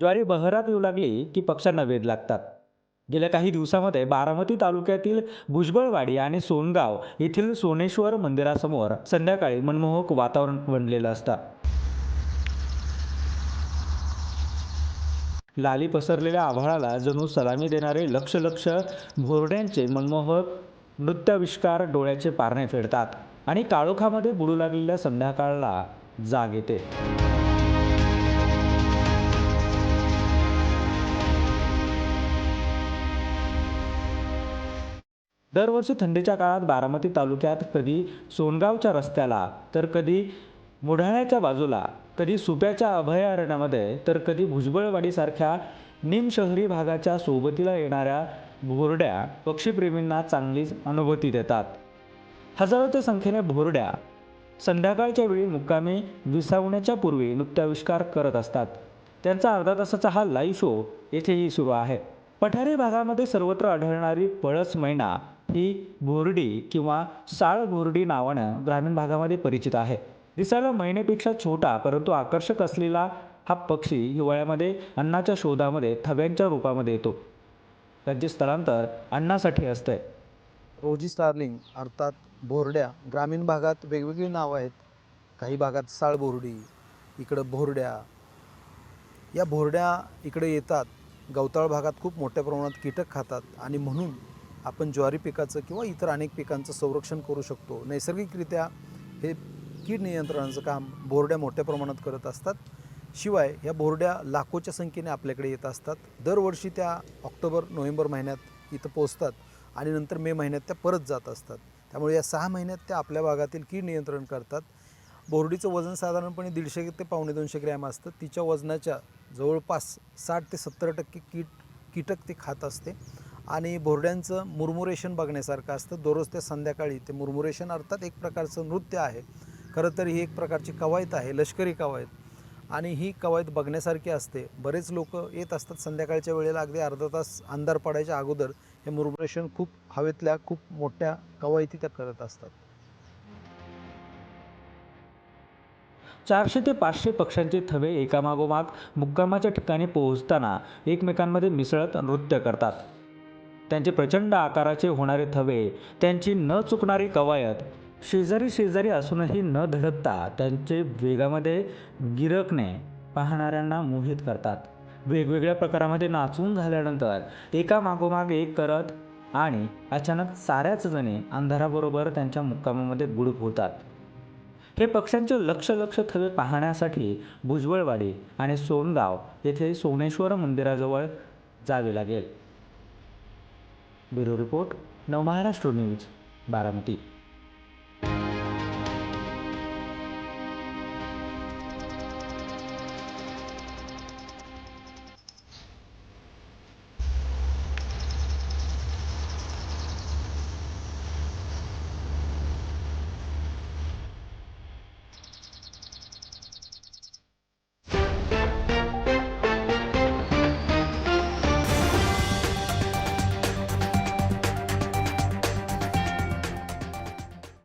ज्वारी बहरात येऊ लागली की पक्ष्यांना वेध लागतात. गेल्या काही दिवसामध्ये बारामती तालुक्यातील भुजबळवाडी आणि सोनगाव येथील सोनेश्वर मंदिरासमोर संध्याकाळी मनमोहक वातावरण बनलेलं असतं. लाली पसरलेल्या आभाळाला जणू सलामी देणारे लक्ष लक्ष भोरड्यांचे मनमोहक नृत्याविष्कार डोळ्याचे पारणे फेडतात. आणि काळोखामध्ये बुडू लागलेल्या संध्याकाळला जाग येते. दरवर्षी थंडीच्या काळात बारामती तालुक्यात कधी सोनगावच्या रस्त्याला तर कधी मुढाण्याच्या बाजूला कधी सुप्याच्या अभयारण्यामध्ये तर कधी भुजबळवाडीसारख्या निमशहरी भागाच्या सोबतीला येणाऱ्या भोरड्या पक्षीप्रेमींना चांगलीच अनुभूती देतात. हजारोच्या संख्येने भोरड्या संध्याकाळच्या वेळी मुक्कामी विसावण्याच्या पूर्वी नृत्याविष्कार करत असतात. त्यांचा अर्धा तासाचा हा लाईव्ह शो येथेही सुरू आहे. पठारी भागामध्ये सर्वत्र आढळणारी पळस मैना ही भोरडी किंवा साळ भोरडी नावानं ग्रामीण भागामध्ये परिचित आहे. दिसायला मैनेपेक्षा छोटा परंतु आकर्षक असलेला हा पक्षी हिवाळ्यामध्ये अन्नाच्या शोधामध्ये थव्यांच्या रूपामध्ये येतो. त्यांचे स्थलांतर अन्नासाठी असतंय. रोजी स्टार्लिंग अर्थात भोरड्या ग्रामीण भागात वेगवेगळी नावं आहेत. काही भागात साळभोरडी इकडं भोरड्या. या भोरड्या इकडे येतात. गवताळ भागात खूप मोठ्या प्रमाणात कीटक खातात आणि म्हणून आपण ज्वारी पिकाचं किंवा इतर अनेक पिकांचं संरक्षण करू शकतो. नैसर्गिकरित्या हे कीड नियंत्रणाचं काम भोरड्या मोठ्या प्रमाणात करत असतात. शिवाय या भोरड्या लाखोच्या संख्येने आपल्याकडे येत असतात. दरवर्षी त्या ऑक्टोबर नोव्हेंबर महिन्यात इथं पोचतात आणि नंतर मे महिन्यात त्या परत जात असतात. त्यामुळे या सहा महिन्यात त्या आपल्या भागातील कीड नियंत्रण करतात. बोरडीचं वजन साधारणपणे दीडशे ते पावणे दोनशे ग्रॅम असतं. तिच्या वजनाच्या जवळपास साठ ते सत्तर टक्के कीट कीटक ते खात असते. आणि भोरड्यांचं मुरमुरेशन बघण्यासारखं असतं. दररोज ते संध्याकाळी ते मुरमुरेशन अर्थात एक प्रकारचं नृत्य आहे. खरं तर ही एक प्रकारची कवायत आहे लष्करी कवायत. आणि ही कवायत बघण्यासारखी असते. बरेच लोक येत असतात संध्याकाळच्या वेळेला. अगदी अर्धा तास अंधार पडायच्या अगोदर हे मुर्मुरेशन खूप हवेतल्या खूप मोठ्या कवायती त्या करत असतात. चारशे ते पाचशे पक्ष्यांचे थवे एकामागोमाग मुक्कामाच्या ठिकाणी पोहोचताना एकमेकांमध्ये मिसळत नृत्य करतात. त्यांचे प्रचंड आकाराचे होणारे थवे त्यांची न चुकणारी कवायत शेजारी शेजारी असूनही न धडकता त्यांचे वेगामध्ये गिरकणे पाहणाऱ्यांना मोहित करतात. वेगवेगळ्या प्रकारामध्ये नाचून झाल्यानंतर एका मागोमाग एक करत आणि अचानक साऱ्याच जणी अंधाराबरोबर त्यांच्या मुक्कामामध्ये बुडूप होतात हे पक्ष्यांचे लक्ष लक्ष थवे पाहण्यासाठी भुजबळवाडी आणि सोनगाव येथे सोमेश्वर मंदिराजवळ जावे लागेल. Bureau report Navmaharashtra news Baramati.